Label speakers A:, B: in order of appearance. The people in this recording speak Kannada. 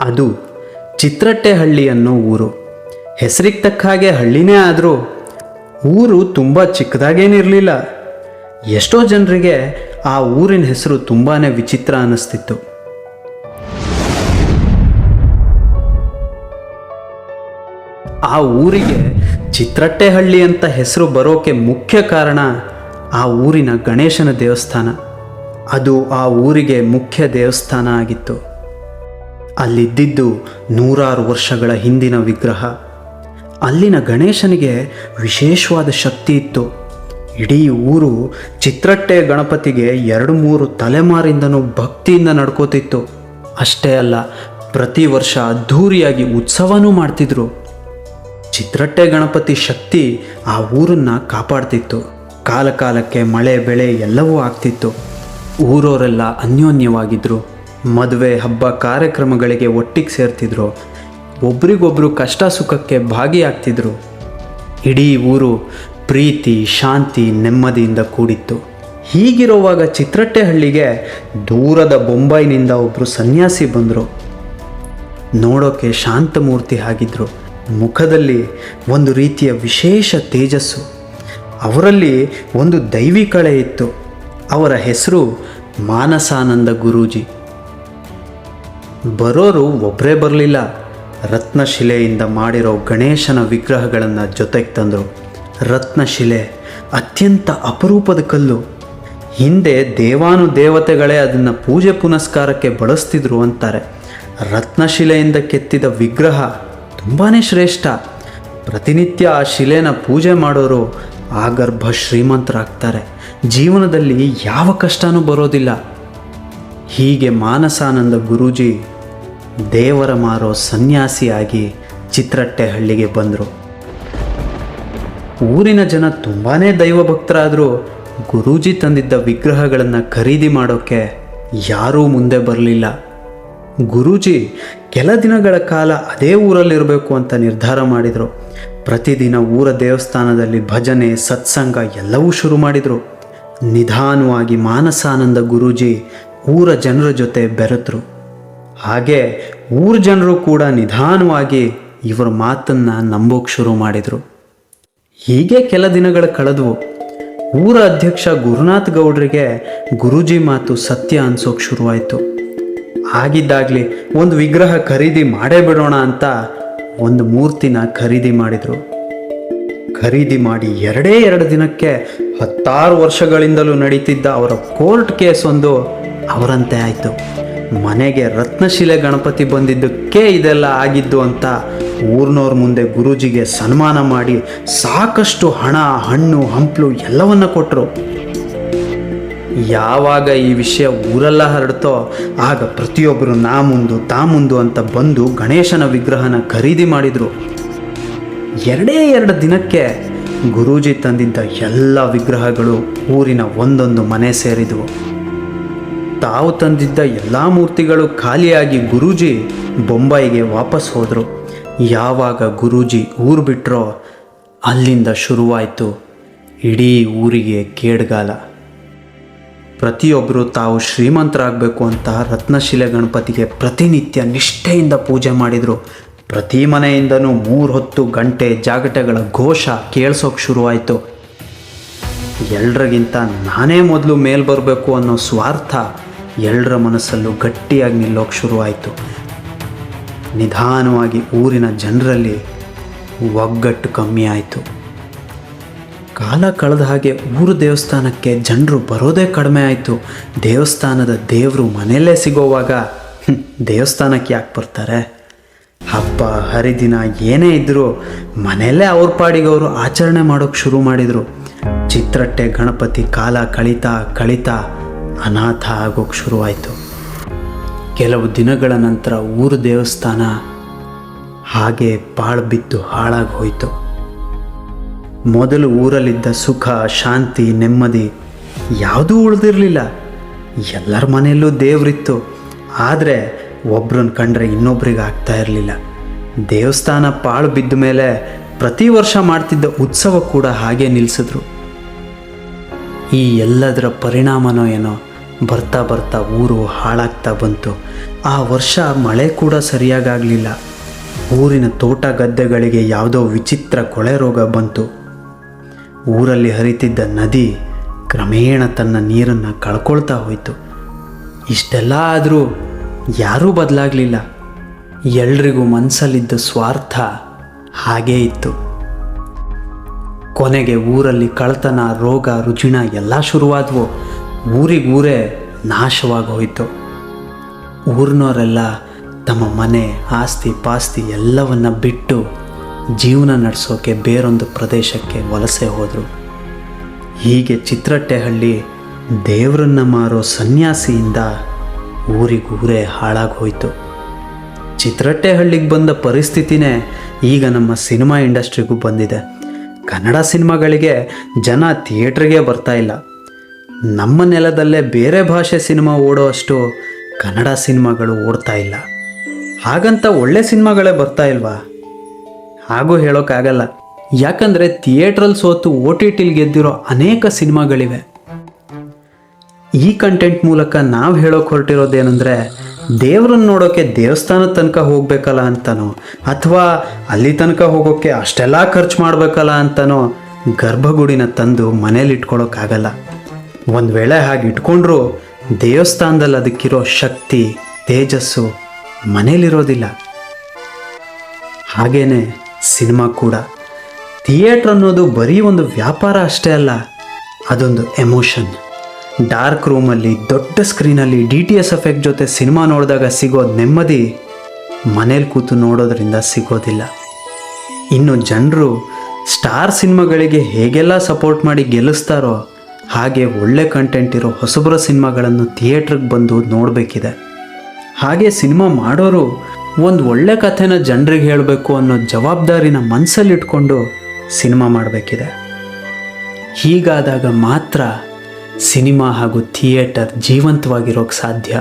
A: ಅದು ಚಿತ್ರಟ್ಟೆಹಳ್ಳಿ ಅನ್ನೋ ಊರು. ಹೆಸರಿಗೆ ತಕ್ಕ ಹಾಗೆ ಹಳ್ಳಿನೇ ಆದರೂ ಊರು ತುಂಬ ಚಿಕ್ಕದಾಗೇನಿರಲಿಲ್ಲ. ಎಷ್ಟೋ ಜನರಿಗೆ ಆ ಊರಿನ ಹೆಸರು ತುಂಬಾ ವಿಚಿತ್ರ ಅನ್ನಿಸ್ತಿತ್ತು ಆ ಊರಿಗೆ ಚಿತ್ರಟ್ಟೆಹಳ್ಳಿ ಅಂತ ಹೆಸರು ಬರೋಕೆ ಮುಖ್ಯ ಕಾರಣ ಆ ಊರಿನ ಗಣೇಶನ ದೇವಸ್ಥಾನ. ಅದು ಆ ಊರಿಗೆ ಮುಖ್ಯ ದೇವಸ್ಥಾನ ಆಗಿತ್ತು. ಅಲ್ಲಿದ್ದಿದ್ದು ನೂರಾರು ವರ್ಷಗಳ ಹಿಂದಿನ ವಿಗ್ರಹ. ಅಲ್ಲಿನ ಗಣೇಶನಿಗೆ ವಿಶೇಷವಾದ ಶಕ್ತಿ ಇತ್ತು. ಇಡೀ ಊರು ಚಿತ್ರಟ್ಟೆ ಗಣಪತಿಗೆ ಎರಡು ಮೂರು ತಲೆಮಾರಿಂದನೂ ಭಕ್ತಿಯಿಂದ ನಡ್ಕೋತಿತ್ತು. ಅಷ್ಟೇ ಅಲ್ಲ, ಪ್ರತಿ ವರ್ಷ ಅದ್ಧೂರಿಯಾಗಿ ಉತ್ಸವನೂ ಮಾಡ್ತಿದ್ರು. ಚಿತ್ರಟ್ಟೆ ಗಣಪತಿ ಶಕ್ತಿ ಆ ಊರನ್ನ ಕಾಪಾಡ್ತಿತ್ತು. ಕಾಲಕಾಲಕ್ಕೆ ಮಳೆ, ಬೆಳೆ ಎಲ್ಲವೂ ಆಗ್ತಿತ್ತು. ಊರೋರೆಲ್ಲ ಅನ್ಯೋನ್ಯವಾಗಿದ್ರು. ಮದುವೆ, ಹಬ್ಬ ಕಾರ್ಯಕ್ರಮಗಳಿಗೆ ಒಟ್ಟಿಗೆ ಸೇರ್ತಿದ್ರು. ಒಬ್ರಿಗೊಬ್ರು ಕಷ್ಟ ಸುಖಕ್ಕೆ ಭಾಗಿಯಾಗ್ತಿದ್ರು. ಇಡೀ ಊರು ಪ್ರೀತಿ, ಶಾಂತಿ, ನೆಮ್ಮದಿಯಿಂದ ಕೂಡಿತ್ತು. ಹೀಗಿರುವಾಗ ಚಿತ್ರಟ್ಟೆಹಳ್ಳಿಗೆ ದೂರದ ಬೊಂಬೈನಿಂದ ಒಬ್ಬರು ಸನ್ಯಾಸಿ ಬಂದರು. ನೋಡೋಕೆ ಶಾಂತಮೂರ್ತಿ ಆಗಿದ್ರು. ಮುಖದಲ್ಲಿ ಒಂದು ರೀತಿಯ ವಿಶೇಷ ತೇಜಸ್ಸು. ಅವರಲ್ಲಿ ಒಂದು ದೈವಿಕಳೆ ಇತ್ತು. ಅವರ ಹೆಸರು ಮಾನಸಾನಂದ ಗುರೂಜಿ. ಬರೋರು ಒಬ್ಬರೇ ಬರಲಿಲ್ಲ. ರತ್ನಶಿಲೆಯಿಂದ ಮಾಡಿರೋ ಗಣೇಶನ ವಿಗ್ರಹಗಳನ್ನು ಜೊತೆಗೆ ತಂದರು. ರತ್ನಶಿಲೆ ಅತ್ಯಂತ ಅಪರೂಪದ ಕಲ್ಲು. ಹಿಂದೆ ದೇವಾನು ದೇವತೆಗಳೇ ಅದನ್ನು ಪೂಜೆ ಪುನಸ್ಕಾರಕ್ಕೆ ಬಳಸ್ತಿದ್ರು ಅಂತಾರೆ. ರತ್ನಶಿಲೆಯಿಂದ ಕೆತ್ತಿದ ವಿಗ್ರಹ ತುಂಬಾ ಶ್ರೇಷ್ಠ. ಪ್ರತಿನಿತ್ಯ ಆ ಶಿಲೆನ ಪೂಜೆ ಮಾಡೋರು ಆಗರ್ಭ ಶ್ರೀಮಂತರಾಗ್ತಾರೆ. ಜೀವನದಲ್ಲಿ ಯಾವ ಕಷ್ಟನೂ ಬರೋದಿಲ್ಲ. ಹೀಗೆ ಮಾನಸಾನಂದ ಗುರೂಜಿ ದೇವರ ಮಾರೋ ಸನ್ಯಾಸಿಯಾಗಿ ಚಿತ್ರಟ್ಟೆಹಳ್ಳಿಗೆ ಬಂದರು. ಊರಿನ ಜನ ತುಂಬಾ ದೈವಭಕ್ತರಾದರೂ ಗುರೂಜಿ ತಂದಿದ್ದ ವಿಗ್ರಹಗಳನ್ನು ಖರೀದಿ ಮಾಡೋಕ್ಕೆ ಯಾರೂ ಮುಂದೆ ಬರಲಿಲ್ಲ. ಗುರೂಜಿ ಕೆಲ ದಿನಗಳ ಕಾಲ ಅದೇ ಊರಲ್ಲಿರಬೇಕು ಅಂತ ನಿರ್ಧಾರ ಮಾಡಿದರು. ಪ್ರತಿದಿನ ಊರ ದೇವಸ್ಥಾನದಲ್ಲಿ ಭಜನೆ, ಸತ್ಸಂಗ ಎಲ್ಲವೂ ಶುರು ಮಾಡಿದರು. ನಿಧಾನವಾಗಿ ಮಾನಸಾನಂದ ಗುರೂಜಿ ಊರ ಜನರ ಜೊತೆ ಬೆರೆತರು. ಹಾಗೆ ಊರ ಜನರು ಕೂಡ ನಿಧಾನವಾಗಿ ಇವರ ಮಾತನ್ನು ನಂಬೋಕೆ ಶುರು ಮಾಡಿದರು. ಹೀಗೆ ಕೆಲ ದಿನಗಳು ಕಳೆದವು. ಊರ ಅಧ್ಯಕ್ಷ ಗುರುನಾಥ್ ಗೌಡ್ರಿಗೆ ಗುರೂಜಿ ಮಾತು ಸತ್ಯ ಅನ್ಸೋಕೆ ಶುರುವಾಯಿತು. ಆಗಿದ್ದಾಗಲಿ ಒಂದು ವಿಗ್ರಹ ಖರೀದಿ ಮಾಡೇ ಬಿಡೋಣ ಅಂತ ಒಂದು ಮೂರ್ತಿನ ಖರೀದಿ ಮಾಡಿದರು. ಖರೀದಿ ಮಾಡಿ ಎರಡೇ ಎರಡು ದಿನಕ್ಕೆ ಹತ್ತಾರು ವರ್ಷಗಳಿಂದಲೂ ನಡೀತಿದ್ದ ಅವರ ಕೋರ್ಟ್ ಕೇಸ್ ಒಂದು ಅವರಂತೆ ಆಯಿತು. ಮನೆಗೆ ರತ್ನಶಿಲೆ ಗಣಪತಿ ಬಂದಿದ್ದಕ್ಕೆ ಇದೆಲ್ಲ ಆಗಿದ್ದು ಅಂತ ಊರ್ನವ್ರ ಮುಂದೆ ಗುರೂಜಿಗೆ ಸನ್ಮಾನ ಮಾಡಿ ಸಾಕಷ್ಟು ಹಣ, ಹಣ್ಣು, ಹಂಪ್ಲು ಎಲ್ಲವನ್ನ ಕೊಟ್ಟರು ಯಾವಾಗ ಈ ವಿಷಯ ಊರೆಲ್ಲ ಹರಡ್ತೋ, ಆಗ ಪ್ರತಿಯೊಬ್ಬರು ನಾ ಮುಂದು, ತಾ ಮುಂದು ಅಂತ ಬಂದು ಗಣೇಶನ ವಿಗ್ರಹನ ಖರೀದಿ ಮಾಡಿದರು. ಎರಡೇ ಎರಡು ದಿನಕ್ಕೆ ಗುರೂಜಿ ತಂದಿದ್ದ ಎಲ್ಲ ವಿಗ್ರಹಗಳು ಊರಿನ ಒಂದೊಂದು ಮನೆ ಸೇರಿದವು. ತಾವು ತಂದಿದ್ದ ಎಲ್ಲ ಮೂರ್ತಿಗಳು ಖಾಲಿಯಾಗಿ ಗುರೂಜಿ ಬೊಂಬಾಯಿಗೆ ವಾಪಸ್ ಹೋದರು. ಯಾವಾಗ ಗುರೂಜಿ ಊರು ಬಿಟ್ಟರೋ ಅಲ್ಲಿಂದ ಶುರುವಾಯಿತು. ಇಡೀ ಊರಿಗೆ ಕೇಡ್ಗಾಲ. ಪ್ರತಿಯೊಬ್ಬರು ತಾವು ಶ್ರೀಮಂತರಾಗಬೇಕು ಅಂತ ರತ್ನಶಿಲೆ ಗಣಪತಿಗೆ ಪ್ರತಿನಿತ್ಯ ನಿಷ್ಠೆಯಿಂದ ಪೂಜೆ ಮಾಡಿದರು. ಪ್ರತಿ ಮನೆಯಿಂದನೂ ಮೂರು ಹೊತ್ತು ಗಂಟೆ ಜಾಗಟೆಗಳ ಘೋಷ ಕೇಳಿಸೋಕೆ ಶುರುವಾಯಿತು. ಎಲ್ರಿಗಿಂತ ನಾನೇ ಮೊದಲು ಮೇಲ್ ಬರಬೇಕು ಅನ್ನೋ ಸ್ವಾರ್ಥ ಎಲ್ಲರ ಮನಸ್ಸಲ್ಲೂ ಗಟ್ಟಿಯಾಗಿ ನಿಲ್ಲೋಕೆ ಶುರುವಾಯಿತು. ನಿಧಾನವಾಗಿ ಊರಿನ ಜನರಲ್ಲಿ ಒಗ್ಗಟ್ಟು ಕಮ್ಮಿ ಆಯಿತು. ಕಾಲ ಕಳೆದ ಹಾಗೆ ಊರು ದೇವಸ್ಥಾನಕ್ಕೆ ಜನರು ಬರೋದೇ ಕಡಿಮೆ ಆಯಿತು. ದೇವಸ್ಥಾನದ ದೇವರು ಮನೆಯಲ್ಲೇ ಸಿಗೋವಾಗ ದೇವಸ್ಥಾನಕ್ಕೆ ಯಾಕೆ ಬರ್ತಾರೆ? ಹಬ್ಬ, ಹರಿದಿನ ಏನೇ ಇದ್ದರೂ ಮನೆಯಲ್ಲೇ ಅವ್ರ ಪಾಡಿಗೆ ಅವರು ಆಚರಣೆ ಮಾಡೋಕ್ಕೆ ಶುರು ಮಾಡಿದರು. ಚಿತ್ರಟ್ಟೆ, ಗಣಪತಿ ಕಾಲ ಕಳೀತಾ ಕಳೀತಾ ಅನಾಥ ಆಗೋಕ್ಕೆ ಶುರುವಾಯಿತು. ಕೆಲವು ದಿನಗಳ ನಂತರ ಊರು ದೇವಸ್ಥಾನ ಹಾಗೆ ಪಾಳು ಬಿದ್ದು ಹಾಳಾಗಿ ಹೋಯಿತು. ಮೊದಲು ಊರಲ್ಲಿದ್ದ ಸುಖ, ಶಾಂತಿ, ನೆಮ್ಮದಿ ಯಾವುದೂ ಉಳಿದಿರಲಿಲ್ಲ. ಎಲ್ಲರ ಮನೆಯಲ್ಲೂ ದೇವರಿತ್ತು. ಆದರೆ ಒಬ್ರನ್ನ ಕಂಡ್ರೆ ಇನ್ನೊಬ್ರಿಗೆ ಆಗ್ತಾ ಇರಲಿಲ್ಲ. ದೇವಸ್ಥಾನ ಪಾಳು ಬಿದ್ದ ಮೇಲೆ ಪ್ರತಿ ವರ್ಷ ಮಾಡ್ತಿದ್ದ ಉತ್ಸವ ಕೂಡ ಹಾಗೆ ನಿಲ್ಲಿಸಿದ್ರು ಈ ಎಲ್ಲದರ ಪರಿಣಾಮನೋ ಏನೋ ಬರ್ತಾ ಬರ್ತಾ ಊರು ಹಾಳಾಗ್ತಾ ಬಂತು. ಆ ವರ್ಷ ಮಳೆ ಕೂಡ ಸರಿಯಾಗಾಗಲಿಲ್ಲ. ಊರಿನ ತೋಟ ಗದ್ದೆಗಳಿಗೆ ಯಾವುದೋ ವಿಚಿತ್ರ ಕೊಳೆ ರೋಗ ಬಂತು. ಊರಲ್ಲಿ ಹರಿತಿದ್ದ ನದಿ ಕ್ರಮೇಣ ತನ್ನ ನೀರನ್ನು ಕಳ್ಕೊಳ್ತಾ ಹೋಯಿತು. ಇಷ್ಟೆಲ್ಲ ಆದರೂ ಯಾರೂ ಬದಲಾಗಲಿಲ್ಲ. ಎಲ್ರಿಗೂ ಮನಸ್ಸಲ್ಲಿದ್ದ ಸ್ವಾರ್ಥ ಹಾಗೇ ಇತ್ತು. ಕೊನೆಗೆ ಊರಲ್ಲಿ ಕಳ್ತನ ರೋಗ, ರುಜಿನ ಎಲ್ಲ ಶುರುವಾದವು. ಊರಿಗೂರೇ ನಾಶವಾಗೋಯಿತು. ಊರಿನವರೆಲ್ಲ ತಮ್ಮ ಮನೆ, ಆಸ್ತಿ, ಪಾಸ್ತಿ ಎಲ್ಲವನ್ನ ಬಿಟ್ಟು ಜೀವನ ನಡೆಸೋಕೆ ಬೇರೊಂದು ಪ್ರದೇಶಕ್ಕೆ ವಲಸೆ ಹೋದರು. ಹೀಗೆ ಚಿತ್ರಟ್ಟೆಹಳ್ಳಿ ದೇವರನ್ನು ಮಾರೋ ಸನ್ಯಾಸಿಯಿಂದ ಊರಿಗೂರೇ ಹಾಳಾಗೋಯಿತು. ಚಿತ್ರಟ್ಟೆಹಳ್ಳಿಗೆ ಬಂದ ಪರಿಸ್ಥಿತಿನೇ ಈಗ ನಮ್ಮ ಸಿನಿಮಾ ಇಂಡಸ್ಟ್ರಿಗೂ ಬಂದಿದೆ. ಕನ್ನಡ ಸಿನಿಮಾಗಳಿಗೆ ಜನ ಥಿಯೇಟ್ರಿಗೆ ಬರ್ತಾ ಇಲ್ಲ. ನಮ್ಮ ನೆಲದಲ್ಲೇ ಬೇರೆ ಭಾಷೆ ಸಿನಿಮಾ ಓಡೋ ಅಷ್ಟು ಕನ್ನಡ ಸಿನಿಮಾಗಳು ಓಡ್ತಾ ಇಲ್ಲ. ಹಾಗಂತ ಒಳ್ಳೆ ಸಿನಿಮಾಗಳೇ ಬರ್ತಾ ಇಲ್ವಾ? ಹಾಗೂ ಹೇಳೋಕ್ಕಾಗಲ್ಲ. ಯಾಕಂದರೆ ಥಿಯೇಟ್ರಲ್ಲಿ ಸೋತು ಓ ಟಿ ಟಿಲಿ ಗೆದ್ದಿರೋ ಅನೇಕ ಸಿನಿಮಾಗಳಿವೆ. ಈ ಕಂಟೆಂಟ್ ಮೂಲಕ ನಾವು ಹೇಳೋಕೆ ಹೊರಟಿರೋದೇನೆಂದರೆ, ದೇವ್ರನ್ನ ನೋಡೋಕ್ಕೆ ದೇವಸ್ಥಾನದ ತನಕ ಹೋಗ್ಬೇಕಲ್ಲ ಅಂತನೋ, ಅಥವಾ ಅಲ್ಲಿ ತನಕ ಹೋಗೋಕ್ಕೆ ಅಷ್ಟೆಲ್ಲ ಖರ್ಚು ಮಾಡಬೇಕಲ್ಲ ಅಂತನೋ ಗರ್ಭಗುಡಿನ ತಂದು ಮನೇಲಿ ಇಟ್ಕೊಳ್ಳೋಕ್ಕಾಗಲ್ಲ ಒಂದು ವೇಳೆ ಹಾಗೆ ಇಟ್ಕೊಂಡ್ರು ದೇವಸ್ಥಾನದಲ್ಲಿ ಅದಕ್ಕಿರೋ ಶಕ್ತಿ, ತೇಜಸ್ಸು ಮನೇಲಿರೋದಿಲ್ಲ ಹಾಗೇನೆ ಸಿನಿಮಾ ಕೂಡ. ಥಿಯೇಟ್ರ್ ಅನ್ನೋದು ಬರೀ ಒಂದು ವ್ಯಾಪಾರ ಅಷ್ಟೇ ಅಲ್ಲ, ಅದೊಂದು ಎಮೋಷನ್. ಡಾರ್ಕ್ ರೂಮಲ್ಲಿ, ದೊಡ್ಡ ಸ್ಕ್ರೀನಲ್ಲಿ ಡಿ ಟಿ ಎಸ್ ಎಫೆಕ್ಟ್ ಜೊತೆ ಸಿನಿಮಾ ನೋಡಿದಾಗ ಸಿಗೋ ನೆಮ್ಮದಿ ಮನೇಲಿ ಕೂತು ನೋಡೋದ್ರಿಂದ ಸಿಗೋದಿಲ್ಲ. ಇನ್ನು ಜನರು ಸ್ಟಾರ್ ಸಿನಿಮಾಗಳಿಗೆ ಹೇಗೆಲ್ಲ ಸಪೋರ್ಟ್ ಮಾಡಿ ಗೆಲ್ಲಿಸ್ತಾರೋ ಹಾಗೆ ಒಳ್ಳೆ ಕಂಟೆಂಟ್ ಇರೋ ಹೊಸಬರ ಸಿನಿಮಾಗಳನ್ನು ಥಿಯೇಟ್ರಿಗೆ ಬಂದು ನೋಡಬೇಕಿದೆ. ಹಾಗೆ ಸಿನಿಮಾ ಮಾಡೋರು ಒಂದು ಒಳ್ಳೆ ಕಥೆನ ಜನರಿಗೆ ಹೇಳಬೇಕು ಅನ್ನೋ ಜವಾಬ್ದಾರಿನ ಮನಸ್ಸಲ್ಲಿಟ್ಕೊಂಡು ಸಿನಿಮಾ ಮಾಡಬೇಕಿದೆ. ಹೀಗಾದಾಗ ಮಾತ್ರ ಸಿನಿಮಾ ಹಾಗೂ ಥಿಯೇಟರ್ ಜೀವಂತವಾಗಿರೋಕ್ಕೆ ಸಾಧ್ಯ.